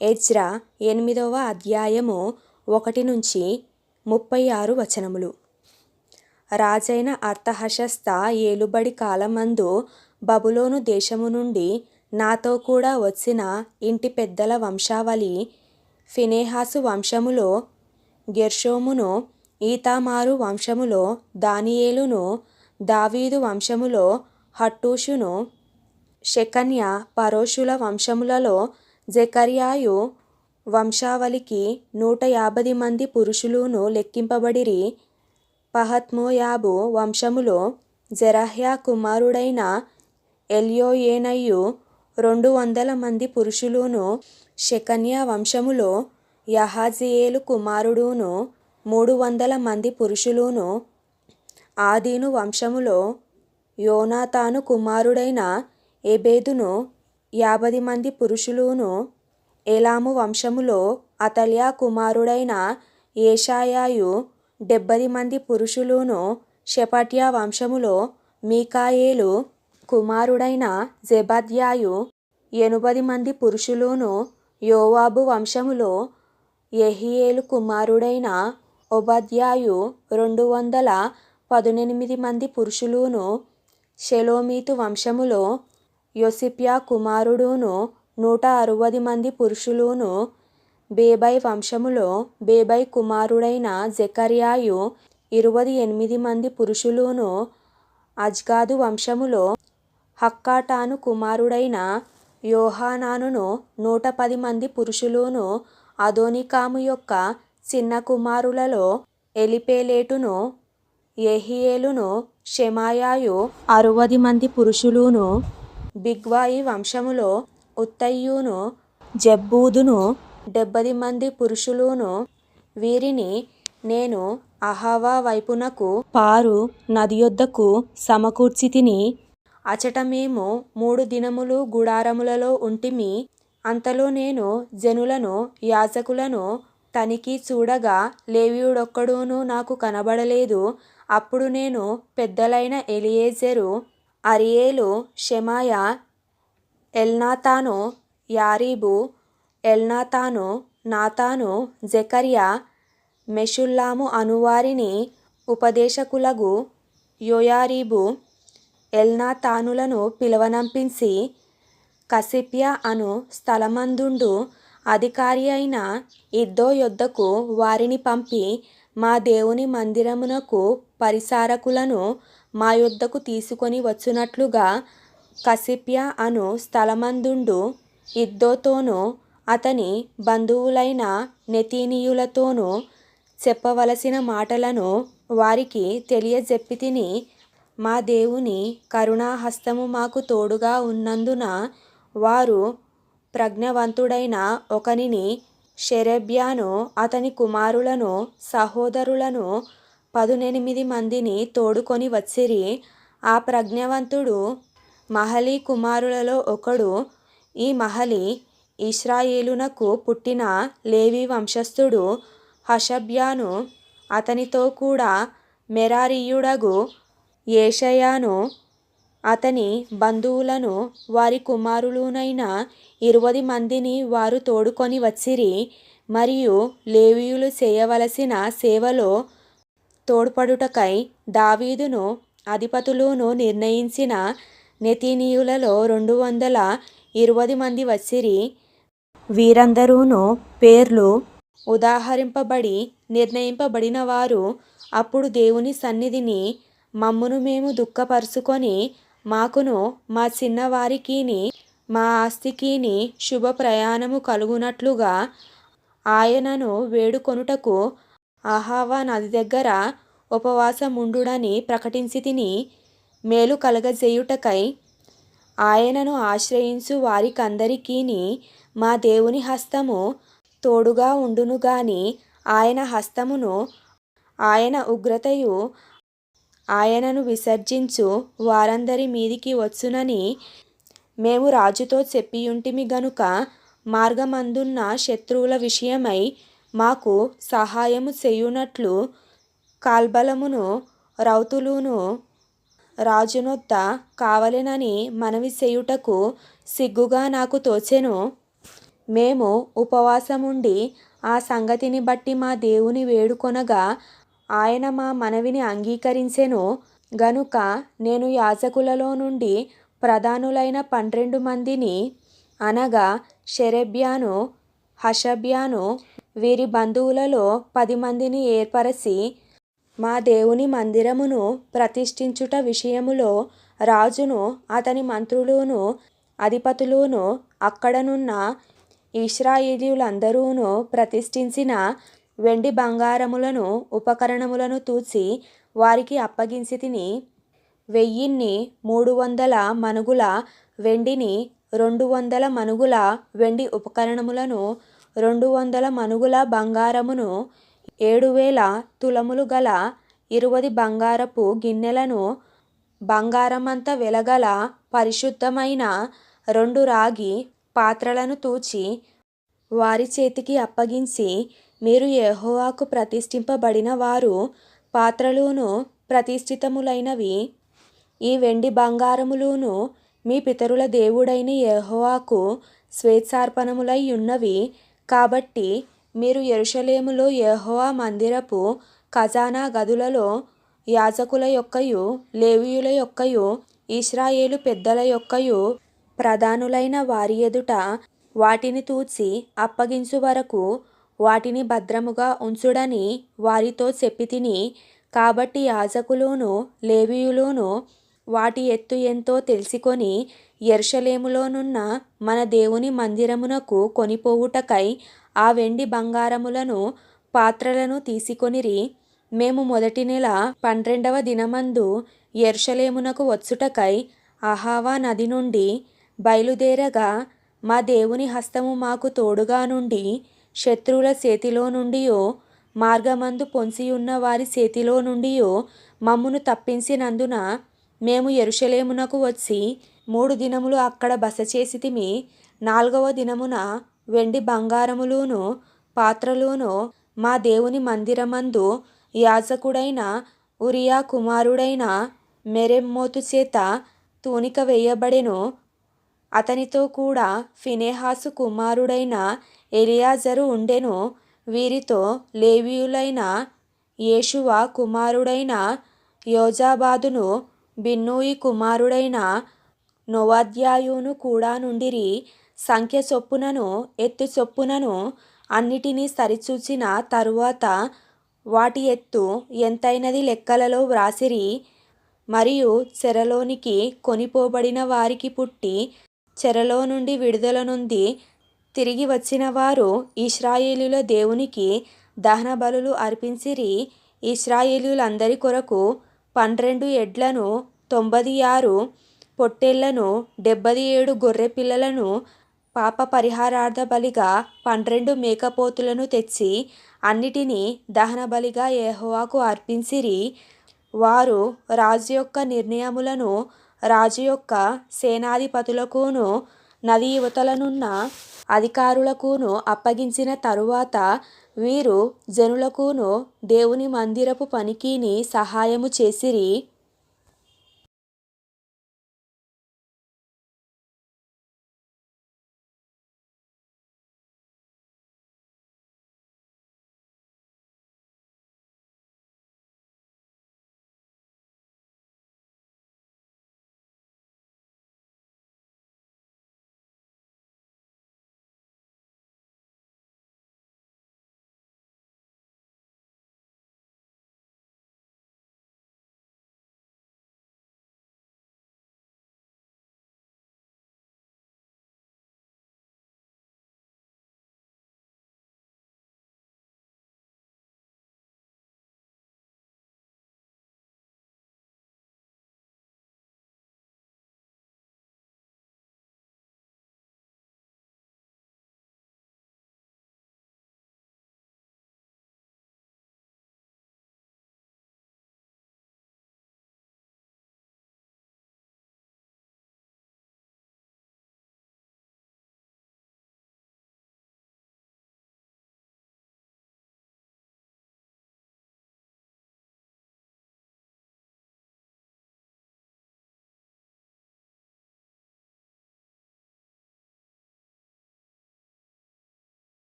Ezra ఎనిమిదవ అధ్యాయము ఒకటి నుంచి ముప్పై ఆరు వచనములు. రాజైన అర్థహశస్త ఏలుబడి కాలమందు బబులోను దేశము నుండి నాతో కూడా వచ్చిన ఇంటి పెద్దల వంశావళి ఫినేహాసు వంశములో గెర్షోమును ఈతామారు వంశములో దానియేలును దావీదు వంశములో హట్టూషును షెకన్య పరోషుల వంశములలో జెకర్యాయు వంశావళికి నూట యాభై మంది పురుషులును లెక్కింపబడిరి. పహత్మోయాబు వంశములో జెరహ్యా కుమారుడైన ఎల్యోయేనయ్యు రెండు వందల మంది పురుషులును షెకన్య వంశములో యహాజీయేలు కుమారుడును మూడు వందల మంది పురుషులును ఆదీను వంశములో యోనాతాను కుమారుడైన ఎబేదును యాభై మంది పురుషులును ఏలాము వంశములో అతల్యా కుమారుడైన ఏషాయాయు డెబ్బది మంది పురుషులును షెపట్యా వంశములో మీకాయేలు కుమారుడైన జెబద్యాయు ఎనుబది మంది పురుషులును యోవాబు వంశములో ఎహియేలు కుమారుడైన ఒబద్యాయు రెండు వందల పదునెనిమిది మంది పురుషులును షెలోమీతు వంశములో యోసిప్యా కుమారుడును నూట అరవది మంది పురుషులును బేబై వంశములో బేబై కుమారుడైన జెకర్యాయు ఇరువై ఎనిమిది మంది పురుషులును అజ్గాదు వంశములో హక్కాటాను కుమారుడైన యోహానానును నూట పది మంది పురుషులును అదోనికాము యొక్క చిన్న కుమారులలో ఎలిపేలేటును ఎహియేలును షెమాయాయు అరవది మంది పురుషులును బిగ్వాయి వంశములో ఉత్తయ్యును జబ్బూదును డెబ్బది మంది పురుషులును వీరిని నేను అహావా వైపునకు పారు నది యొద్దకు సమకూర్చితిని. అచట మేము మూడు దినములు గుడారములలో ఉంటిమి. అంతలో నేను జనులను యాజకులను తనిఖీ చూడగా లేవియుడొక్కడూనూ నాకు కనబడలేదు. అప్పుడు నేను పెద్దలైన ఎలియేజరు అరీయేలు షెమాయ ఎల్నాతాను యారీబు ఎల్నాతాను నాతాను జెకర్యా మెషుల్లాము అనువారిని ఉపదేశకులగు యోయారీబు ఎల్నాతానులను పిలువనంపించి కసిప్య అను స్థలమందుండు అధికారి అయిన ఇద్దో యొద్దకు వారిని పంపి మా దేవుని మందిరమునకు పరిసారకులను మా యొద్దకు తీసుకొని వచ్చునట్లుగా కసిప్య అను స్థలమందుండు ఇద్దోతోనూ అతని బంధువులైన నెతీనీయులతోనూ చెప్పవలసిన మాటలను వారికి తెలియజెప్పితిని మా దేవుని కరుణాహస్తము మాకు తోడుగా ఉన్నందున వారు ప్రజ్ఞవంతుడైన ఒకనిని షెరెబ్యాను అతని కుమారులను సహోదరులను పదునెనిమిది మందిని తోడుకొని వచ్చిరి. ఆ ప్రజ్ఞావంతుడు మహలి కుమారులలో ఒకడు. ఈ మహలి ఇస్రాయేలునకు పుట్టిన లేవి వంశస్థుడు హషబ్యాను. అతనితో కూడా మెరారీయుడగు ఏషయాను అతని బంధువులను వారి కుమారులునైన ఇరవై మందిని వారు తోడుకొని వచ్చిరి. మరియు లేవీయులు చేయవలసిన సేవలో తోడ్పడుటకై దావీదును అధిపతులును నిర్ణయించిన నెతినీయులలో రెండు వందల ఇరవై మంది వచ్చిరి వీరందరూను పేర్లు ఉదహరింపబడి నిర్ణయింపబడినవారు అప్పుడు దేవుని సన్నిధిని మమ్మును మేము దుఃఖపరుచుకొని మాకును మా చిన్నవారికిని మా ఆస్తికిని శుభ ప్రయాణము కలుగునట్లుగా ఆయనను వేడుకొనుటకు ఆహావా నది దగ్గర ఉపవాసముండుడని ప్రకటించితిని మేలు కలగజేయుటకై ఆయనను ఆశ్రయించు వారికందరికీని మా దేవుని హస్తము తోడుగా ఉండును గాని ఆయన హస్తమును ఆయన ఉగ్రతయు ఆయనను విసర్జించు వారందరి మీదికి వచ్చునని మేము రాజుతో చెప్పియుంటిమి గనుక మార్గమందున్న శత్రువుల విషయమై మాకు సహాయము చేయునట్లు కాల్బలమును రౌతులును రాజునొద్ద కావలెనని మనవి చేయుటకు సిగ్గుగా నాకు తోచెను. మేము ఉపవాసముండి ఆ సంగతిని బట్టి మా దేవుని వేడుకొనగా ఆయన మా మనవిని అంగీకరించెను. గనుక నేను యాజకులలో నుండి ప్రధానులైన పన్నెండు మందిని అనగా షెరెబ్యాను హషబ్యాను వీరి బంధువులలో పది మందిని ఏర్పరచి మా దేవుని మందిరమును ప్రతిష్ఠించుట విషయములో రాజును అతని మంత్రులును అధిపతులును అక్కడనున్న ఇశ్రాయేలీయులందరూను ప్రతిష్ఠించిన వెండి బంగారములను ఉపకరణములను తూచి వారికి అప్పగించి తిని వెయ్యిన్ని మూడు వందల మనుగుల వెండిని రెండు వందల మనుగుల వెండి ఉపకరణములను రెండు వందల మనుగుల బంగారమును ఏడు వేల తులములు గల ఇరువది బంగారపు గిన్నెలను బంగారమంత వెలగల పరిశుద్ధమైన రెండు రాగి పాత్రలను తూచి వారి చేతికి అప్పగించి మీరు యెహోవాకు ప్రతిష్ఠింపబడిన వారు పాత్రలును ప్రతిష్ఠితములైనవి. ఈ వెండి బంగారములును మీ పితరుల దేవుడైన యెహోవాకు స్వేచ్ఛార్పణములై ఉన్నవి కాబట్టి మీరు యెరూషలేములో యెహోవా మందిరపు ఖజానా గదులలో యాజకుల యొక్కయు లేవీయుల యొక్కయు ఇశ్రాయేలు పెద్దల యొక్కయు ప్రధానులైన వారి ఎదుట వాటిని తూచి అప్పగించు వరకు వాటిని భద్రముగా ఉంచుడని వారితో చెప్పితిని కాబట్టి యాజకులును లేవీయులును వాటి ఎత్తు ఎంతో తెలుసుకొని యెరూషలేములోనున్న మన దేవుని మందిరమునకు కొనిపోవుటకై ఆ వెండి బంగారములను పాత్రలను తీసుకొనిరి మేము మొదటి నెల పన్నెండవ దినమందు ఎర్షలేమునకు వచ్చుటకై అహావా నది నుండి బయలుదేరగా మా దేవుని హస్తము మాకు తోడుగా నుండి శత్రువుల చేతిలో నుండియో మార్గమందు పొంచియున్న వారి చేతిలో నుండియో మమ్మును తప్పించినందున మేము ఎరుషలేమునకు వచ్చి మూడు దినములు అక్కడ బస చేసితిమి నాల్గవ దినమున వెండి బంగారములును పాత్రలును మా దేవుని మందిరమందు యాజకుడైన ఉరియా కుమారుడైన మెరెమ్మోతు చేత తూనిక వేయబడెను. అతనితో కూడా ఫినేహాసు కుమారుడైన ఎలియాజరు ఉండెను. వీరితో లేవీయులైన యేషువ కుమారుడైన యోజాబాదును బిన్నూయి కుమారుడైన నోవద్యాయును కూడా నుండిరి. సంఖ్య చొప్పునను ఎత్తు చొప్పునను అన్నిటినీ సరిచూచిన తరువాత వాటి ఎత్తు ఎంతైనది లెక్కలలో వ్రాసిరి. మరియు చెరలోనికి కొనిపోబడిన వారికి పుట్టి చెరలో నుండి విడుదల నుండి తిరిగి వచ్చిన వారు ఇస్రాయేలుల దేవునికి దహన బలులు అర్పించిరి. ఇస్రాయేలులందరి కొరకు పన్నెండు ఎడ్లను తొంభై ఆరు పొట్టేళ్ళను డెబ్బది ఏడు గొర్రె పిల్లలను పాప పరిహారార్థ బలిగా పన్నెండు మేకపోతులను తెచ్చి అన్నిటినీ దహన బలిగా యెహోవాకు అర్పించిరి. వారు రాజు యొక్క నిర్ణయములను రాజు యొక్క సేనాధిపతులకును నది యువతలనున్న అధికారులకును అప్పగించిన తరువాత వీరు జనులకును దేవుని మందిరపు పనికిని సహాయము చేసిరి.